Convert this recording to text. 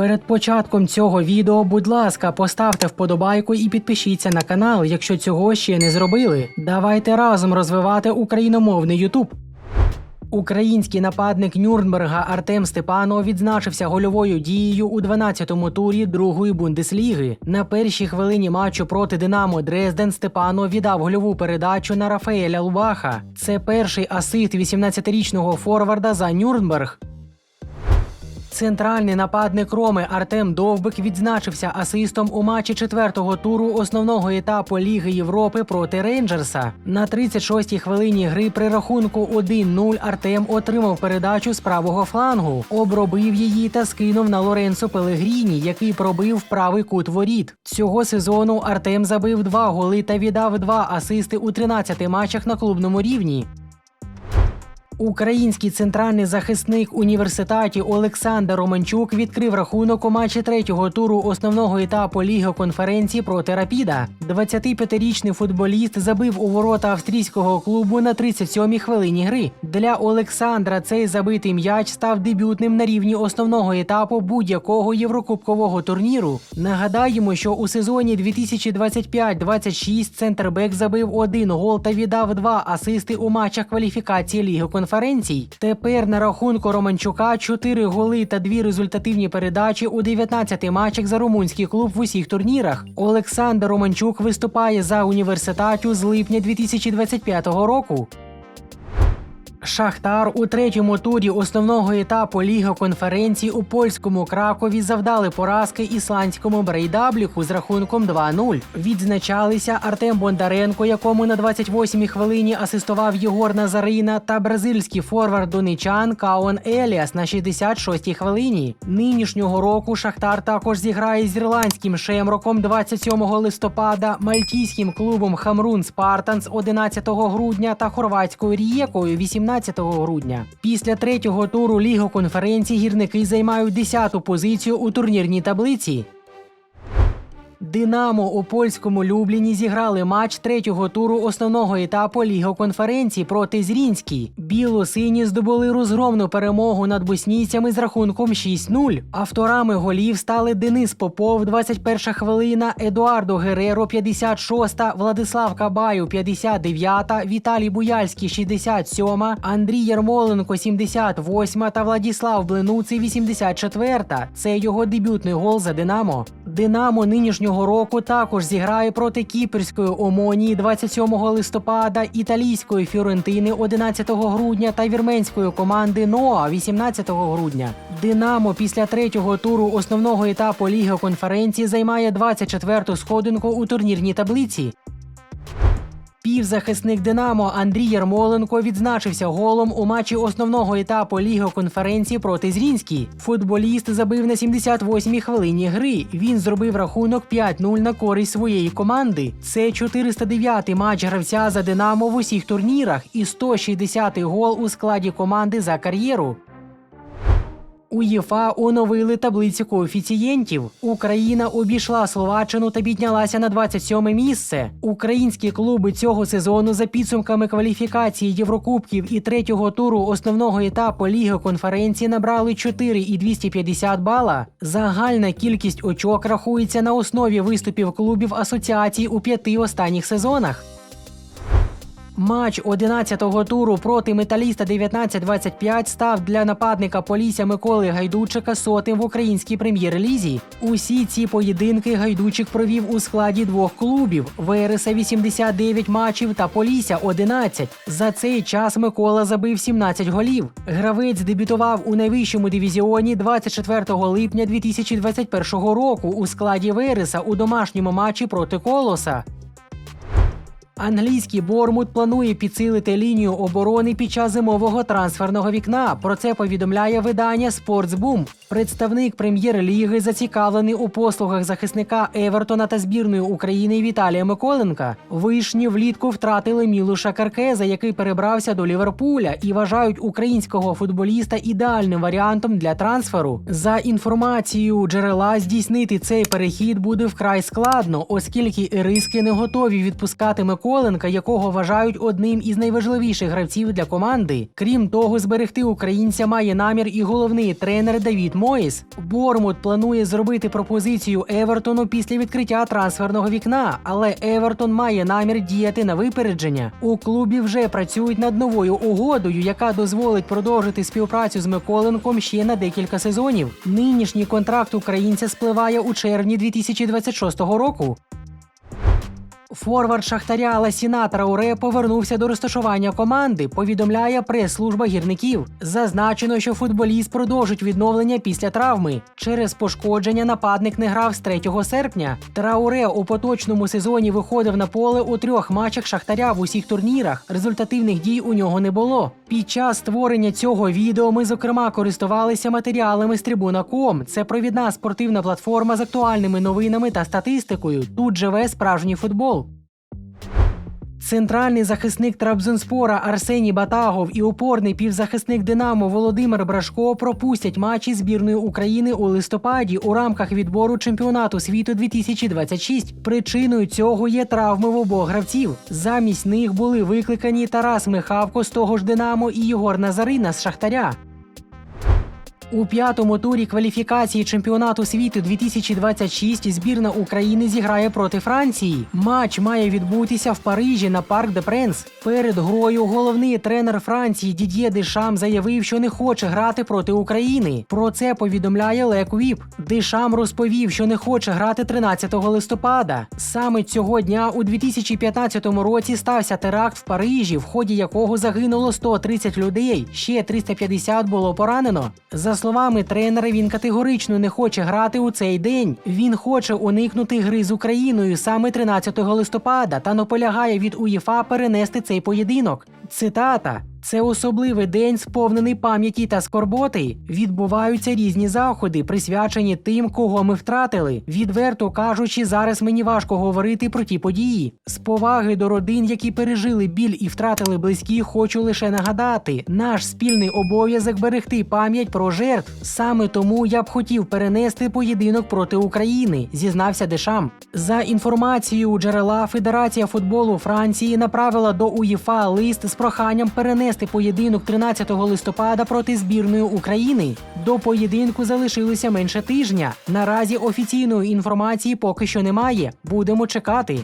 Перед початком цього відео, будь ласка, поставте вподобайку і підпишіться на канал, якщо цього ще не зробили. Давайте разом розвивати україномовний Ютуб. Український нападник Нюрнберга Артем Степанов відзначився гольовою дією у 12-му турі другої бундесліги. На першій хвилині матчу проти Динамо Дрезден Степанов віддав гольову передачу на Рафаеля Лубаха. Це перший асист 18-річного форварда за Нюрнберг. Центральний нападник Роми Артем Довбик відзначився асистом у матчі четвертого туру основного етапу Ліги Європи проти Рейнджерса. На 36-й хвилині гри при рахунку 1-0 Артем отримав передачу з правого флангу, обробив її та скинув на Лоренцо Пелегріні, який пробив правий кут воріт. Цього сезону Артем забив два голи та віддав два асисти у 13 матчах на клубному рівні. Український центральний захисник університеті Олександр Романчук відкрив рахунок у матчі третього туру основного етапу Ліги конференції проти Рапіда. 25-річний футболіст забив у ворота австрійського клубу на 37-й хвилині гри. Для Олександра цей забитий м'яч став дебютним на рівні основного етапу будь-якого єврокубкового турніру. Нагадаємо, що у сезоні 2025-26 центрбек забив один гол та віддав два асисти у матчах кваліфікації Ліги конференцій. Тепер на рахунку Романчука 4 голи та дві результативні передачі у 19 матчах за румунський клуб в усіх турнірах. Олександр Романчук виступає за університатю з липня 2025 року. Шахтар у третьому турі основного етапу Ліги конференції у польському Кракові завдали поразки ісландському Брейдабліку з рахунком 2-0. Відзначалися Артем Бондаренко, якому на 28-й хвилині асистував Єгор Назарина, та бразильський форвард донечан Каон Еліас на 66-й хвилині. Нинішнього року Шахтар також зіграє з ірландським Шемроком 27 листопада, мальтійським клубом Хамрун Спартанс 11 грудня та хорватською Рієкою 18 грудня. Після третього туру Ліги конференції гірники займають 10-ту позицію у турнірній таблиці. Динамо у польському Любліні зіграли матч третього туру основного етапу Ліги конференції проти Зрінській. Біло-сині здобули розгромну перемогу над боснійцями з рахунком 6-0. Авторами голів стали Денис Попов, 21 хвилина, Едуардо Гереро, 56-та, Владислав Кабаю, 59, Віталій Буяльський, 67, Андрій Ярмоленко, 78 та Владіслав Бленуций, 84. Це його дебютний гол за Динамо. Динамо нинішнього року також зіграє проти кіпрської Омонії 27 листопада, італійської Фіорентини 11 грудня та вірменської команди Ноа 18 грудня. Динамо після третього туру основного етапу Ліги конференції займає 24-ту сходинку у турнірній таблиці. Півзахисник Динамо Андрій Ярмоленко відзначився голом у матчі основного етапу Ліги конференції проти Зрінській. Футболіст забив на 78-й хвилині гри. Він зробив рахунок 5-0 на користь своєї команди. Це 409-й матч гравця за Динамо в усіх турнірах і 160-й гол у складі команди за кар'єру. УЄФА оновили таблицю коефіцієнтів. Україна обійшла Словаччину та піднялася на 27 місце. Українські клуби цього сезону за підсумками кваліфікації Єврокубків і третього туру основного етапу Ліги конференції набрали 4 і 250 бала. Загальна кількість очок рахується на основі виступів клубів асоціації у п'яти останніх сезонах. Матч 11-го туру проти металіста 19-25 став для нападника Полісся Миколи Гайдучика сотим в українській прем'єр-лізі. Усі ці поєдинки Гайдучик провів у складі двох клубів: Вереса 89 матчів та Полісся 11. За цей час Микола забив 17 голів. Гравець дебютував у найвищому дивізіоні 24 липня 2021 року у складі Вереса у домашньому матчі проти Колоса. Англійський Бормут планує підсилити лінію оборони під час зимового трансферного вікна. Про це повідомляє видання Sportsboom. Представник прем'єр-ліги зацікавлений у послугах захисника Евертона та збірної України Віталія Миколенка. Вишні влітку втратили Мілуша Каркеза, який перебрався до Ліверпуля, і вважають українського футболіста ідеальним варіантом для трансферу. За інформацією джерела, здійснити цей перехід буде вкрай складно, оскільки іриски не готові відпускати Миколенка Миколенка, якого вважають одним із найважливіших гравців для команди. Крім того, зберегти українця має намір і головний тренер Давід Моїс. Бормут планує зробити пропозицію Евертону після відкриття трансферного вікна, але Евертон має намір діяти на випередження. У клубі вже працюють над новою угодою, яка дозволить продовжити співпрацю з Миколенком ще на декілька сезонів. Нинішній контракт українця спливає у червні 2026 року. Форвард Шахтаря Ласіна Трауре повернувся до розташування команди. Повідомляє прес-служба гірників. Зазначено, що футболіст продовжить відновлення після травми. Через пошкодження нападник не грав з 3 серпня. Трауре у поточному сезоні виходив на поле у трьох матчах Шахтаря в усіх турнірах. Результативних дій у нього не було. Під час створення цього відео ми, зокрема, користувалися матеріалами з Трибуна.ком. Це провідна спортивна платформа з актуальними новинами та статистикою. Тут живе справжній футбол. Центральний захисник Трабзонспора Арсеній Батагов і опорний півзахисник Динамо Володимир Брашко пропустять матчі збірної України у листопаді у рамках відбору чемпіонату світу 2026. Причиною цього є травми в обох гравців. Замість них були викликані Тарас Михавко з того ж Динамо і Єгор Назарина з Шахтаря. У п'ятому турі кваліфікації чемпіонату світу 2026 збірна України зіграє проти Франції. Матч має відбутися в Парижі на Парк де Пренс. Перед грою головний тренер Франції Дід'є Дешам заявив, що не хоче грати проти України. Про це повідомляє Лек Віп. Дешам розповів, що не хоче грати 13 листопада. Саме цього дня у 2015 році стався теракт в Парижі, в ході якого загинуло 130 людей. Ще 350 було поранено. За словами тренера, він категорично не хоче грати у цей день. Він хоче уникнути гри з Україною саме 13 листопада та наполягає від УЄФА перенести цей поєдинок. Цитата. Це особливий день, сповнений пам'яті та скорботи. Відбуваються різні заходи, присвячені тим, кого ми втратили. Відверто кажучи, зараз мені важко говорити про ті події. З поваги до родин, які пережили біль і втратили близькі, хочу лише нагадати: наш спільний обов'язок берегти пам'ять про жертв. Саме тому я б хотів перенести поєдинок проти України, зізнався Дешам. За інформацією джерела Федерація футболу Франції направила до УЄФА лист з проханням перенести поєдинок 13 листопада проти збірної України. До поєдинку залишилося менше тижня. Наразі офіційної інформації поки що немає. Будемо чекати.